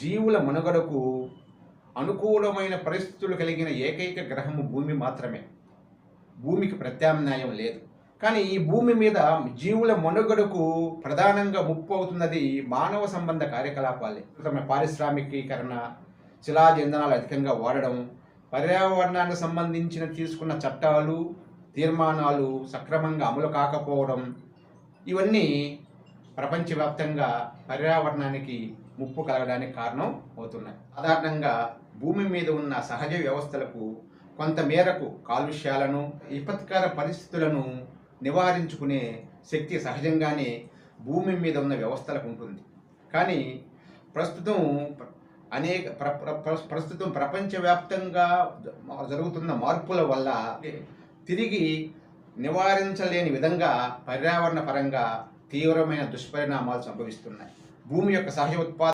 జీవుల మనుగడకు అనుకూలమైన పరిస్థితులు కలిగిన ఏకైక గ్రహము భూమి మాత్రమే. భూమికి ప్రత్యామ్నాయం లేదు. కానీ ఈ భూమి మీద జీవుల మనుగడకు ప్రధానంగా ముప్పు అవుతున్నది మానవ సంబంధ కార్యకలాపాలే. తమ పారిశ్రామికీకరణ శిలాజ ఇంధనాలు అధికంగా వాడడం పర్యావరణానికి సంబంధించిన తీసుకున్న చట్టాలు తీర్మానాలు సక్రమంగా అమలు కాకపోవడం ఇవన్నీ ప్రపంచవ్యాప్తంగా పర్యావరణానికి ముప్పు కలగడానికి కారణం అవుతున్నాయి. సాధారణంగా భూమి మీద ఉన్న సహజ వ్యవస్థలకు కొంత మేరకు కాలుష్యాలను విపత్కర పరిస్థితులను నివారించుకునే శక్తి సహజంగానే భూమి మీద ఉన్న వ్యవస్థలకు ఉంటుంది. కానీ ప్రస్తుతం అనేక ప్ర ప్రస్తుతం ప్రపంచవ్యాప్తంగా జరుగుతున్న మార్పుల వల్ల తిరిగి నివారించలేని విధంగా పర్యావరణ పరంగా తీవ్రమైన దుష్పరిణామాలు సంభవిస్తున్నాయి. భూమి యొక్క సహజ ఉత్పాదన